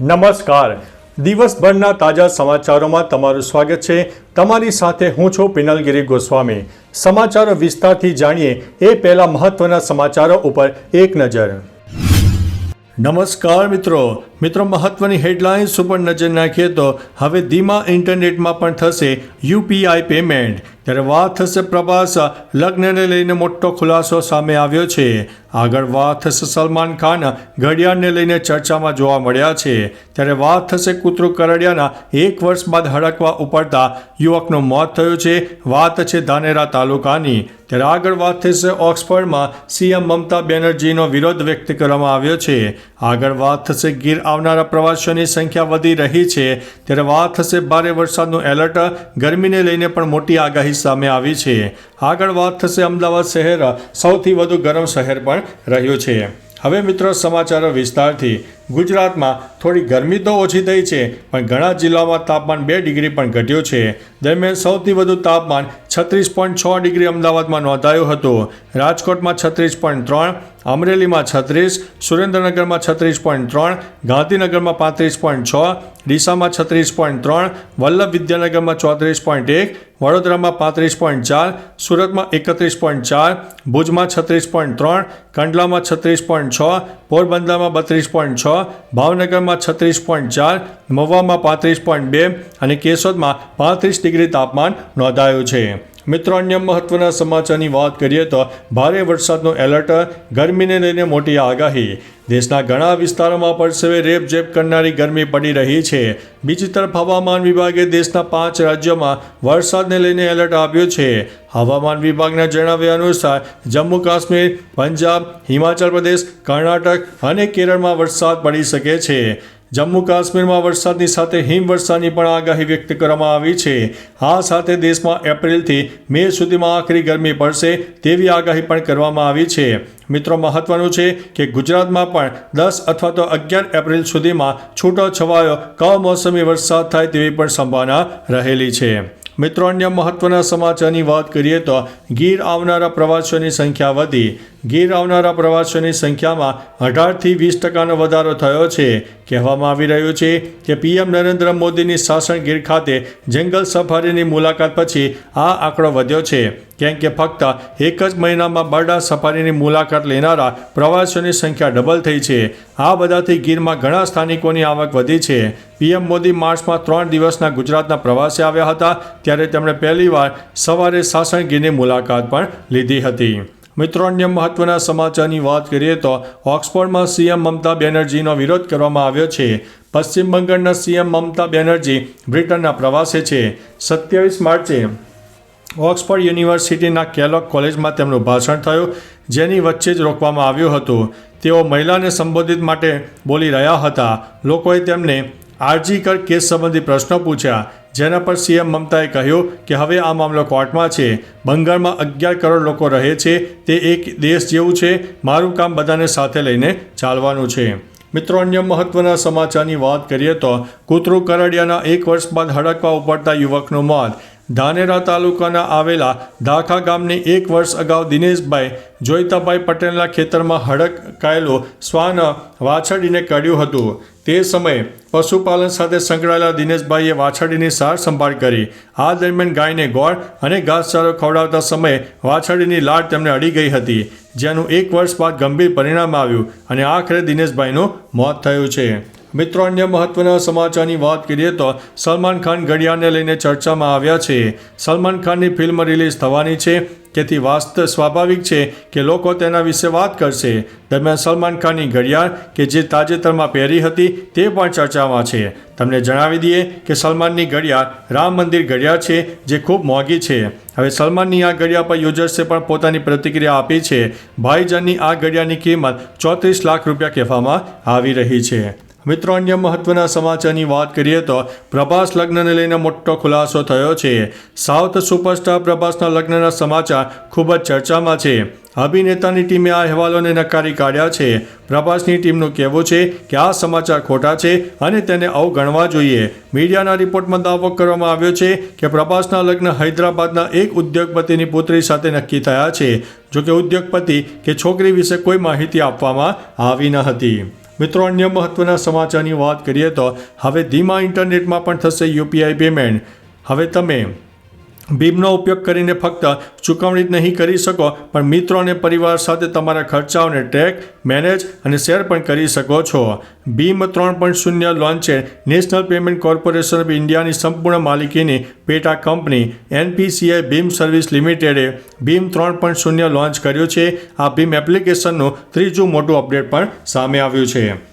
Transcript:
નમસ્કાર. દિવસભરના તાજા સમાચારોમાં તમારું સ્વાગત છે. તમારી સાથે હું છું પિનલગીરી ગોસ્વામી. સમાચારો વિસ્તારથી જાણીએ એ પહેલા મહત્વના સમાચારો ઉપર એક નજર. નમસ્કાર મિત્રો. મિત્રો, મહત્વની હેડલાઇન્સ ઉપર નજર નાખીએ તો હવે ધીમા ઇન્ટરનેટમાં પણ થશે યુપીઆઈ પેમેન્ટ ત્યારે વાત થશે પ્રભાસ. લગ્નને લઈને મોટો ખુલાસો સામે આવ્યો છે. આગળ વાત થશે સલમાન ખાન. ઘડિયાળને લઈને ચર્ચામાં જોવા મળ્યા છે. ત્યારે વાત થશે કૂતરો કરડિયાના. એક વર્ષ બાદ હડકવા ઉપડતા યુવકનું મોત થયું છે. વાત છે ધાનેરા તાલુકાની. ત્યારે આગળ વાત થશે ઓક્સફર્ડમાં. સીએમ મમતા બેનર્જીનો વિરોધ વ્યક્ત કરવામાં આવ્યો છે. આગળ વાત થશે ગીર આવનારા પ્રવાસીઓની સંખ્યા વધી રહી છે. ત્યારે વાત થશે ભારે વરસાદનું એલર્ટ. ગરમીને લઈને પણ મોટી આગાહી સામે આવી છે. આગળ વાત થશે અમદાવાદ શહેર. સૌથી વધુ ગરમ શહેર પણ રહ્યું છે. હવે મિત્રો સમાચારો વિસ્તારથી. ગુજરાતમાં થોડી ગરમી તો ઓછી થઈ છે, પણ ઘણા જિલ્લાઓમાં તાપમાન બે ડિગ્રી પણ ઘટ્યું છે. દરમિયાન સૌથી વધુ તાપમાન છત્રીસ પોઈન્ટ છ ડિગ્રી અમદાવાદમાં નોંધાયું હતું. રાજકોટમાં છત્રીસ પોઈન્ટ ત્રણ, અમરેલીમાં છત્રીસ, સુરેન્દ્રનગરમાં છત્રીસ પોઈન્ટ ત્રણ, ગાંધીનગરમાં પાંત્રીસ પોઈન્ટ છ, ડીસામાં છત્રીસ પોઈન્ટ ત્રણ, વલ્લભ વિદ્યાનગરમાં ચોત્રીસ પોઈન્ટ એક, વડોદરામાં પાંત્રીસ પોઈન્ટ ચાર, સુરતમાં એકત્રીસ પોઈન્ટ ચાર, ભુજમાં છત્રીસ પોઈન્ટ ત્રણ, કંડલામાં છત્રીસ પોઈન્ટ છ, પોરબંદરમાં બત્રીસ પોઈન્ટ છ ભાવનગરમાં છત્રીસ પોઈન્ટ ચાર, મહુવામાં પાંત્રીસ પોઈન્ટ બે અને કેશોદમાં પાંત્રીસ ડિગ્રી તાપમાન નોંધાયું છે. મિત્રો, અન્ય મહત્વના સમાચારની વાત કરીએ તો ભારે વરસાદનો એલર્ટ, ગરમીને લઈને મોટી આગાહી. દેશના ઘણા વિસ્તારોમાં પરસેવે રેપઝેપ કરનારી ગરમી પડી રહી છે. બીજી તરફ હવામાન વિભાગે દેશના પાંચ રાજ્યોમાં વરસાદને લઈને એલર્ટ આપ્યું છે. હવામાન વિભાગના જણાવ્યા અનુસાર, જમ્મુ કાશ્મીર, પંજાબ, હિમાચલ પ્રદેશ, કર્ણાટક અને કેરળમાં વરસાદ પડી શકે છે. જમ્મુ કાશ્મીરમાં વરસાદની સાથે હિમવર્ષાની પણ આગાહી વ્યક્ત કરવામાં આવી છે. આ સાથે દેશમાં એપ્રિલથી મે સુધીમાં આખરી ગરમી પડશે તેવી આગાહી પણ કરવામાં આવી છે. મિત્રો, મહત્વનું છે કે ગુજરાતમાં પણ દસ અથવા તો અગિયાર એપ્રિલ સુધીમાં છૂટો છવાયો કમોસમી વરસાદ થાય તેવી પણ સંભાવના રહેલી છે. મિત્રો, અન્ય મહત્વના સમાચારની વાત કરીએ તો ગીર આવનારા પ્રવાસીઓની સંખ્યા વધી. ગીર આવનારા પ્રવાસીઓની સંખ્યામાં અઢારથી વીસ ટકાનો વધારો થયો છે. કહેવામાં આવી રહ્યું છે કે પીએમ નરેન્દ્ર મોદીની શાસન ગીર ખાતે જંગલ સફારીની મુલાકાત પછી આ આંકડો વધ્યો છે. કેમ કે ફક્ત એક જ મહિનામાં બરડા સફારીની મુલાકાત લેનારા પ્રવાસીઓની સંખ્યા ડબલ થઈ છે. આ બધાથી ગીરમાં ઘણા સ્થાનિકોની આવક વધી છે. પીએમ મોદી માર્ચમાં ત્રણ દિવસના ગુજરાતના પ્રવાસે આવ્યા હતા, ત્યારે તેમણે પહેલીવાર સવારે સાસણગીરની મુલાકાત પણ લીધી હતી. મિત્રો, અન્ય મહત્વના સમાચારની વાત કરીએ તો ઓક્સફોર્ડમાં સીએમ મમતા બેનર્જીનો વિરોધ કરવામાં આવ્યો છે. પશ્ચિમ બંગાળના સીએમ મમતા બેનર્જી બ્રિટનના પ્રવાસે છે. સત્યાવીસ માર્ચે ઓક્સફર્ડ યુનિવર્સિટીના કેલોક કોલેજમાં તેમનું ભાષણ થયું, જેની વચ્ચે જ રોકવામાં આવ્યું હતું. તેઓ મહિલાને સંબોધિત માટે બોલી રહ્યા હતા. લોકોએ તેમને આરજીકર કેસ સંબંધી પ્રશ્નો પૂછ્યા. જેના પર સીએમ મમતાએ કહ્યું કે હવે આ મામલો કોર્ટમાં છે. બંગાળમાં અગિયાર કરોડ લોકો રહે છે. તે એક દેશ જેવું છે. મારું કામ બધાને સાથે લઈને ચાલવાનું છે. મિત્રો, અન્ય મહત્વના સમાચારની વાત કરીએ તો કૂતરું કરડિયાના એક વર્ષ બાદ હડકવા ઉપડતા યુવકનું મોત. ધાનેરા તાલુકાના આવેલા ધાખા ગામની એક વર્ષ અગાઉ દિનેશભાઈ જોઈતાભાઈ પટેલના ખેતરમાં હડકાયેલો શ્વાન વાછરડીને કડ્યું હતું. તે સમયે પશુપાલન સાથે સંકળાયેલા દિનેશભાઈએ વાછરડીની સાર સંભાળ કરી. આ દરમિયાન ગાયને ગોળ અને ઘાસચારો ખવડાવતા સમયે વાછરડીની લાડ તેમને અડી ગઈ હતી, જેનું એક વર્ષ બાદ ગંભીર પરિણામ આવ્યું અને આખરે દિનેશભાઈનું મોત થયું છે. મિત્રો અન્ય મહત્વના સમાચારની વાત કરીએ તો સલમાન ખાન ઘડિયાળને લઈને ચર્ચામાં આવ્યા છે. સલમાન ખાનની ફિલ્મ રિલીઝ થવાની છે તેથી વાસ્તવ સ્વાભાવિક છે કે લોકો તેના વિશે વાત કરશે. દરમિયાન સલમાન ખાનની ઘડિયાળ, કે જે તાજેતરમાં પહેરી હતી, તે પણ ચર્ચામાં છે. તમને જણાવી દઈએ કે સલમાનની ઘડિયાળ રામ મંદિર ઘડિયાળ છે, જે ખૂબ મોંઘી છે. હવે સલમાનની આ ઘડિયાળ પર યુઝર્સે પણ પોતાની પ્રતિક્રિયા આપી છે. ભાઈજાનની આ ઘડિયાળની કિંમત ચોત્રીસ લાખ રૂપિયા કહેવામાં આવી રહી છે. મિત્રો, અન્ય મહત્વના સમાચારની વાત કરીએ તો પ્રભાસ લગ્નને લઈને મોટો ખુલાસો થયો છે. સાઉથ સુપરસ્ટાર પ્રભાસના લગ્નના સમાચાર ખૂબ જ ચર્ચામાં છે. અભિનેતાની ટીમે આ અહેવાલોને નકારી કાઢ્યા છે. પ્રભાસની ટીમનું કહેવું છે કે આ સમાચાર ખોટા છે અને તેને અવગણવા જોઈએ. મીડિયાના રિપોર્ટમાં દાવો કરવામાં આવ્યો છે કે પ્રભાસના લગ્ન હૈદરાબાદના એક ઉદ્યોગપતિની પુત્રી સાથે નક્કી થયા છે. જોકે ઉદ્યોગપતિ કે છોકરી વિશે કોઈ માહિતી આપવામાં આવી ન હતી. મિત્રો, અન્ય મહત્વના સમાચારની વાત કરીએ તો હવે ધીમા ઇન્ટરનેટમાં પણ થશે યુપીઆઈ પેમેન્ટ. હવે તમે ભીમનો ઉપયોગ કરીને ફક્ત ચૂકવણી જ નહીં કરી શકો, પણ મિત્રો અને પરિવાર સાથે તમારા ખર્ચાઓને ટ્રેક મેનેજ અને શેર પણ કરી શકો છો. ભીમ ત્રણ પોઈન્ટ શૂન્ય લોન્ચે નેશનલ પેમેન્ટ કોર્પોરેશન ઓફ ઇન્ડિયાની સંપૂર્ણ માલિકીની પેટા કંપની એનપીસીઆઈ ભીમ સર્વિસ લિમિટેડે ભીમ ત્રણ પોઈન્ટ શૂન્ય લોન્ચ કર્યું છે. આ ભીમ એપ્લિકેશનનું ત્રીજું મોટું અપડેટ પણ સામે આવ્યું છે.